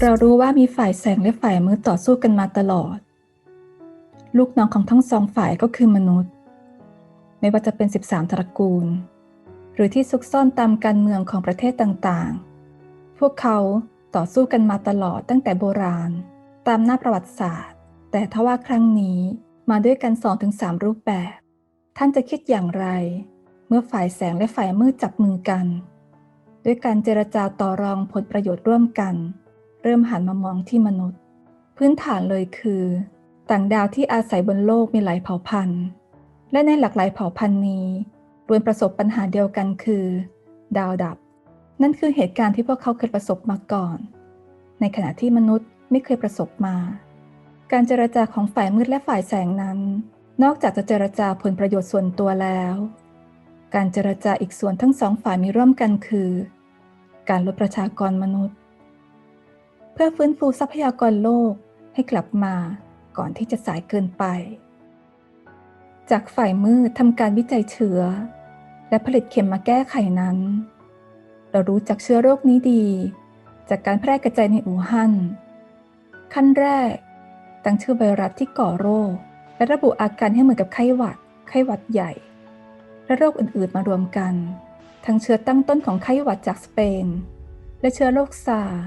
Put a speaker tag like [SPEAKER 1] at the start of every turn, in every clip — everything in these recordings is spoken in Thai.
[SPEAKER 1] เรารู้ว่ามีฝ่ายแสงและฝ่ายมืดต่อสู้กันมาตลอด ลูกน้องของทั้งสองฝ่ายก็คือมนุษย์ ไม่ว่าจะเป็น 13 ตระกูล หรือที่ซุกซ่อนตามการเมืองของประเทศต่างๆ พวกเขาต่อสู้กันมาตลอดตั้งแต่โบราณ ตามหน้าประวัติศาสตร์ แต่ทว่าครั้งนี้ มาด้วยกัน2-3รูปแบบ ท่านจะคิดอย่างไร เมื่อฝ่ายแสงและฝ่ายมืดจับมือกัน ด้วยการเจรจาต่อรองผลประโยชน์ร่วมกัน เริ่มหันมามองที่มนุษย์ พื้นฐานเลยคือ ต่างดาวที่อาศัยบนโลกมีหลายเผ่าพันธุ์ และในหลากหลายเผ่าพันธุ์นี้ล้วนประสบปัญหาเดียวกันคือ ดาวดับ นั่นคือเหตุการณ์ที่พวกเขาเคยประสบมาก่อน ในขณะที่มนุษย์ไม่เคยประสบมา การเจรจาของฝ่ายมืดและฝ่ายแสงนั้น นอกจากจะเจรจาผลประโยชน์ส่วนตัวแล้ว การเจรจาอีกส่วนทั้งสองฝ่ายมีร่วมกันคือ การลดประชากรมนุษย์ เพื่อฟื้นฟูทรัพยากรโลกให้กลับมาก่อนที่จะสายเกินไป จากฝ่ายมืดทำการวิจัยเชื้อ และผลิตเข็มมาแก้ไขนั้น เรารู้จักเชื้อโรคนี้ดี จากการแพร่กระจายในอู่ฮั่นขั้นแรก ตั้งชื่อไวรัสที่ก่อโรค และระบุอาการให้เหมือนกับไข้หวัด ไข้หวัดใหญ่ และโรคอื่นๆมารวมกัน ทั้งเชื้อตั้งต้นของไข้หวัดจากสเปน และเชื้อโรคซาร์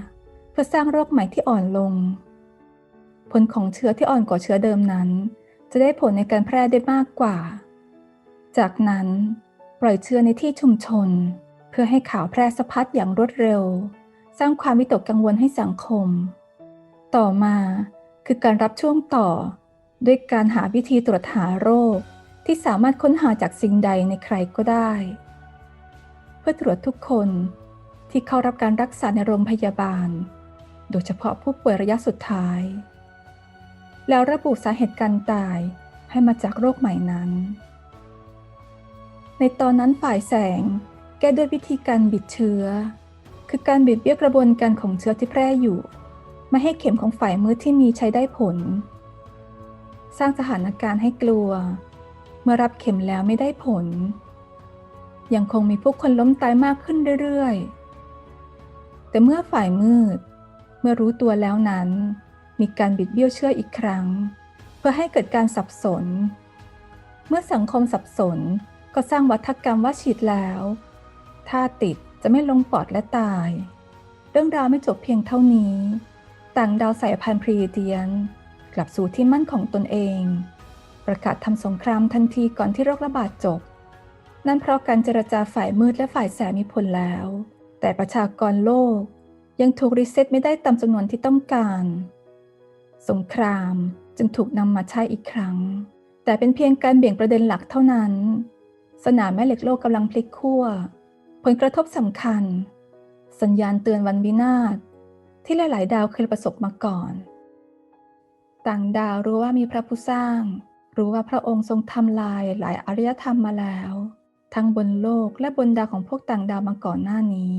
[SPEAKER 1] เพื่อสร้างโรคใหม่ที่อ่อนลง ผลของเชื้อที่อ่อนกว่าเชื้อเดิมนั้น จะได้ผลในการแพร่ได้มากกว่า จากนั้นปล่อยเชื้อในที่ชุมชน เพื่อให้ข่าวแพร่สะพัดอย่างรวดเร็ว สร้างความวิตกกังวลให้สังคม ต่อมา คือการรับช่วงต่อ ด้วยการหาวิธีตรวจหาโรค ที่สามารถค้นหาจากสิ่งใดในใครก็ได้ เพื่อตรวจทุกคนที่เข้ารับการรักษาในโรงพยาบาล โดยเฉพาะผู้ป่วยระยะสุดท้าย แล้วระบุสาเหตุการตายให้มาจากโรคใหม่นั้น ในตอนนั้นฝ่ายแสงแก้ด้วยวิธีการบิดเชื้อ คือการบิดเบี้ยกระบวนการของเชื้อที่แพร่อยู่ ไม่ให้เข็มของฝ่ายมืดที่มีใช้ได้ผล สร้างสถานการณ์ให้กลัว เมื่อรับเข็มแล้วไม่ได้ผล ยังคงมีผู้คนล้มตายมากขึ้นเรื่อยๆ แต่เมื่อฝ่ายมืด เมื่อรู้ตัวแล้วนั้น มีการบิดเบี้ยวเชื่ออีกครั้ง เพื่อให้เกิดการสับสน เมื่อสังคมสับสนก็สร้างวัฒกรรมว่าฉีดแล้ว ถ้าติดจะไม่ลงปอดและตาย เรื่องราวไม่จบเพียงเท่านี้ ต่างดาวสายพันธุ์พรีเดียน กลับสู่ที่มั่นของตนเอง ประกาศทำสงครามทันทีก่อนที่โรคระบาดจบ นั่นเพราะการเจรจาฝ่ายมืดและฝ่ายแสงมีผลแล้ว แต่ประชากรโลกยังถูกรีเซ็ตไม่ได้ตามจำนวนที่ต้องการ สงครามจึงถูกนำมาใช้อีกครั้ง แต่เป็นเพียงการเบี่ยงประเด็นหลักเท่านั้น สนามแม่เหล็กโลกกำลังพลิกขั้ว ผลกระทบสำคัญ สัญญาณเตือนวันวินาศ ที่หลาย ๆ ดาวเคยประสบมาก่อน ต่างดาวรู้ว่ามีพระผู้สร้าง รู้ว่าพระองค์ทรงทำลายหลายอารยธรรมมาแล้ว ทั้งบนโลกและบนดาวของพวกต่างดาวมาก่อนหน้านี้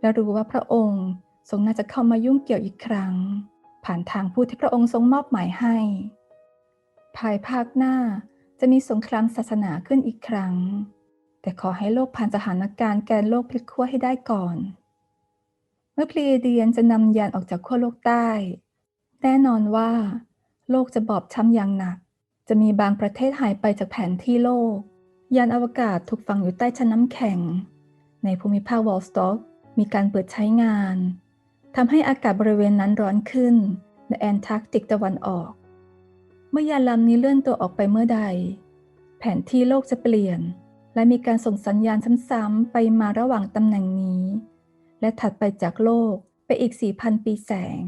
[SPEAKER 1] และรู้ว่าพระองค์ทรงน่าจะเข้ามายุ่งเกี่ยวอีกครั้ง ผ่านทางผู้ที่พระองค์ทรงมอบหมายให้ ภายภาคหน้าจะมีสงครามศาสนาขึ้นอีกครั้ง แต่ขอให้โลกผ่านสถานการณ์แกนโลกพลิกขั้วให้ได้ก่อน มื่อพลีเดียนจะนำยานออกจากขั้วโลกใต้ แน่นอนว่า โลกจะบอบช้ำอย่างหนัก จะมีบางประเทศหายไปจากแผนที่โลก ยานอวกาศถูกฝังอยู่ใต้ชั้นน้ำแข็ง ในภูมิภาควอลสต็อกมีการเปิดใช้งานทำให้อากาศบริเวณนั้นร้อนขึ้นในแอนตาร์กติกตะวันออก เมื่อยานลำนี้เลื่อนตัวออกไปเมื่อใด แผนที่โลกจะเปลี่ยน และมีการส่งสัญญาณซ้ำๆไปมาระหว่างตำแหน่งนี้ และถัดไปจากโลกไปอีก 4,000 ปีแสง